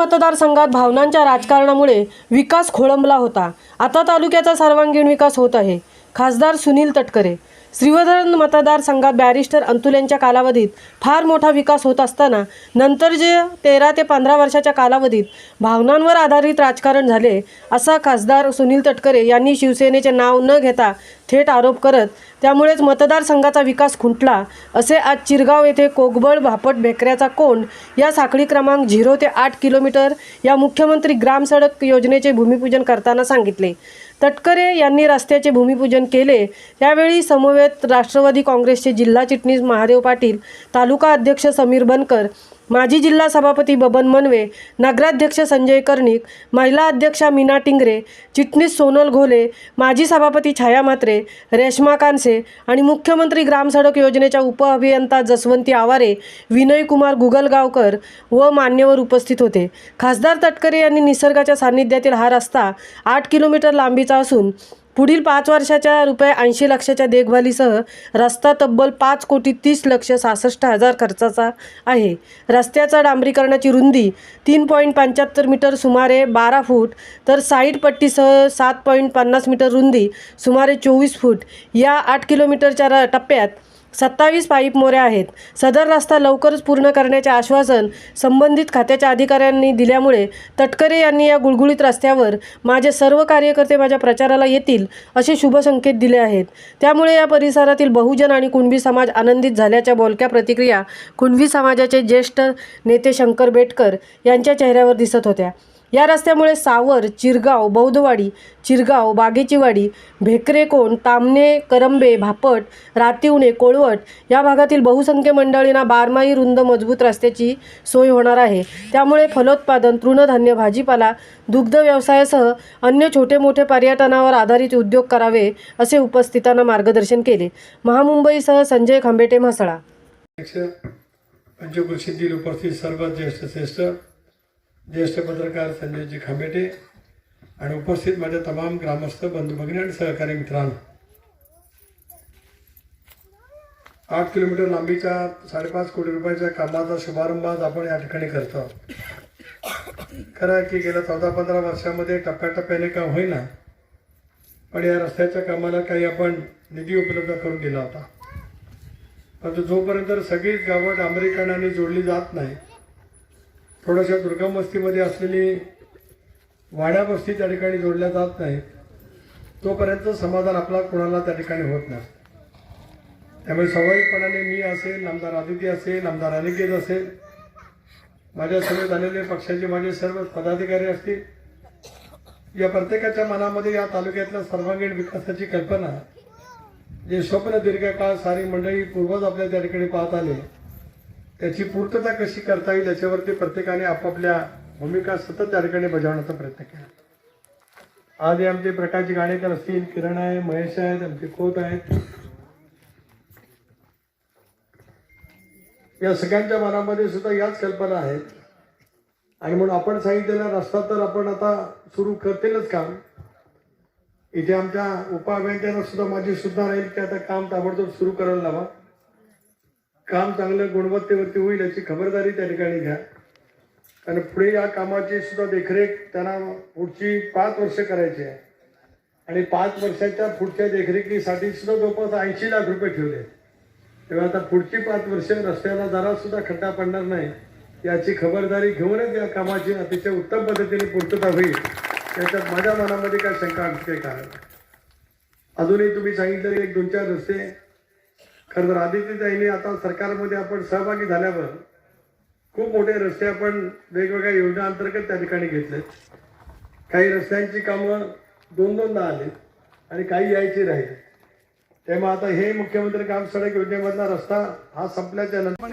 मतदारसंघात भावनांच्या राजकारणामुळे विकास खोळंबला होता. आता तालुक्याचा सर्वांगीण विकास होत आहे. खासदार सुनील तटकरे. श्रीवर्धन मतदारसंघात बॅरिस्टर अंतुल यांच्या कालावधीत फार मोठा विकास होत असताना नंतर जे तेरा ते पंधरा वर्षाच्या कालावधीत भावनांवर आधारित राजकारण झाले असा खासदार सुनील तटकरे यांनी शिवसेनेचे नाव न घेता थेट आरोप करत त्यामुळेच मतदारसंघाचा विकास खुंटला असे आज चिरगाव येथे कोगबळ भापट भेकऱ्याचा कोंड या साखळी क्रमांक झिरो ते आठ किलोमीटर या मुख्यमंत्री ग्रामसडक योजनेचे भूमिपूजन करताना सांगितले. तटकरे यांनी रस्त्याचे भूमिपूजन केले. त्यावेळी समवेत राष्ट्रवादी काँग्रेसचे जिल्हा चिटणीस महादेव पाटील तालुका अध्यक्ष समीर बनकर माजी जिल्हा सभापती बबन मनवे नगराध्यक्ष संजय कर्णिक महिला अध्यक्षा मीना टिंगरे चिटणीस सोनल घोले माजी सभापती छाया म्हात्रे रेश्मा कानसे आणि मुख्यमंत्री ग्रामसडक योजनेच्या उपअभियंता जसवंती आवारे विनय कुमार गुगलगावकर व मान्यवर उपस्थित होते. खासदार तटकरे यांनी निसर्गाच्या सान्निध्यातील हा रस्ता आठ किलोमीटर लांबीचा असून पुढील पाच वर्षाच्या रुपये ऐंशी लक्षाच्या देखभालीसह रस्ता तब्बल पाच कोटी तीस लक्ष सहासष्ट हजार खर्चाचा आहे. रस्त्याचा डांबरीकरणाची रुंदी तीन पॉईंट पंच्याहत्तर मीटर सुमारे बारा फूट तर साईड पट्टीसह सात पॉईंट पन्नास मीटर रुंदी सुमारे चोवीस फूट. या आठ किलोमीटरच्या र- टप्प्यात सत्तावीस पाईप मोऱ्या आहेत. सदर रस्ता लवकरच पूर्ण करण्याचे आश्वासन संबंधित खात्याच्या अधिकाऱ्यांनी दिल्यामुळे तटकरे यांनी या गुळगुळीत रस्त्यावर माझे सर्व कार्यकर्ते माझ्या प्रचाराला येतील असे शुभ संकेत दिले आहेत. त्यामुळे या परिसरातील बहुजन आणि कुणबी समाज आनंदित झाल्याच्या बोलक्या प्रतिक्रिया कुणबी समाजाचे ज्येष्ठ नेते शंकर बेटकर यांच्या चेहऱ्यावर दिसत होत्या. या रस्त्यामुळे सावर चिरगाव बौद्धवाडी चिरगाव बागेचीवाडी भेकरेकोण तामणे करंबे भापट रातिवणे कोळवट या भागातील बहुसंख्य मंडळींना बारमाही रुंद मजबूत रस्त्याची सोय होणार आहे. त्यामुळे फलोत्पादन तृणधान्य भाजीपाला दुग्ध व्यवसायासह अन्य छोटे मोठे पर्यटनावर आधारित उद्योग करावे असे उपस्थितांना मार्गदर्शन केले. महामुंबईसह संजय खांबेटे म्हसळा. पंचकृषीतील उपस्थित सर्व ज्येष्ठ श्रेष्ठ ज्येष्ठ पत्रकार संजयजी खांबेटे आणि उपस्थित माझ्या तमाम ग्रामस्थ बंधू भगिनी आणि सहकारी मित्रांनो आठ किलोमीटर लांबीच्या साडेपाच कोटी रुपयाच्या कामाचा शुभारंभ आज आपण या ठिकाणी करतो आहोत. खरं की गेल्या चौदा पंधरा वर्षामध्ये टप्प्याटप्प्याने काम होईना पण या रस्त्याच्या कामाला काही आपण निधी उपलब्ध करून दिला होता परंतु जोपर्यंत सगळीच गावं डांबरीकरणाने जोडली जात नाही थोड्याशा दुर्गम वस्तीमध्ये असलेली वाड्या वस्ती त्या ठिकाणी जोडल्या जात नाहीत. तोपर्यंत समाधान आपला कोणाला त्या ठिकाणी होत नाही. त्यामुळे स्वाभाविकपणाने मी असेल आमदार आदित्य असेल आमदार अनिकेत असेल माझ्यासोबत आलेले पक्षाचे माझे सर्व पदाधिकारी असतील या प्रत्येकाच्या मनामध्ये या तालुक्यातल्या सर्वांगीण विकासाची कल्पना जे स्वप्न दीर्घकाळ सारी मंडळी पूर्वज आपल्या त्या ठिकाणी पाहत आले त्याची पूर्तता कशी करता येईल याच्यावरती प्रत्येकाने आपापल्या भूमिका सतत त्या ठिकाणी बजावण्याचा प्रयत्न केला. आज हे आमचे प्रकाशजी गाणेकर असतील किरण आहे महेश आहेत आमचे खोत आहेत. या सगळ्यांच्या मनामध्ये सुद्धा याच कल्पना आहेत. आणि म्हणून आपण सांगितलेला रस्ता तर आपण आता सुरू करतीलच काम. इथे आमच्या उपअभियंत्यांना सुद्धा माझी सुद्धा राहील की आता काम ताबडतोब सुरू करायला लावा. काम चांगलं गुणवत्तेवरती होईल याची खबरदारी त्या ठिकाणी घ्या. आणि पुढे या कामाची सुद्धा देखरेख त्यांना पुढची पाच वर्ष करायची आहे. आणि पाच वर्षाच्या पुढच्या देखरेखीसाठी सुद्धा जवळपास ऐंशी लाख रुपये ठेवले तेव्हा आता पुढची पाच वर्ष रस्त्याला जरा सुद्धा खड्डा पडणार नाही याची खबरदारी घेऊनच या कामाची अतिशय उत्तम पद्धतीने पूर्तता होईल. त्याच्यात माझ्या मनामध्ये काय शंका असते काही कारण? अजूनही तुम्ही सांगितलेले एक दोन चार रस्ते खरं तर आदित्यताईने आता सरकारमध्ये आपण सहभागी झाल्यावर खूप मोठे रस्ते आपण वेगवेगळ्या योजना अंतर्गत त्या ठिकाणी घेतलेत. काही रस्त्यांची कामं दोन दोनदा आले आणि काही यायची राहील तेव्हा आता हे मुख्यमंत्री काम सडक योजनेमधला रस्ता हा संपल्याच्या नंतर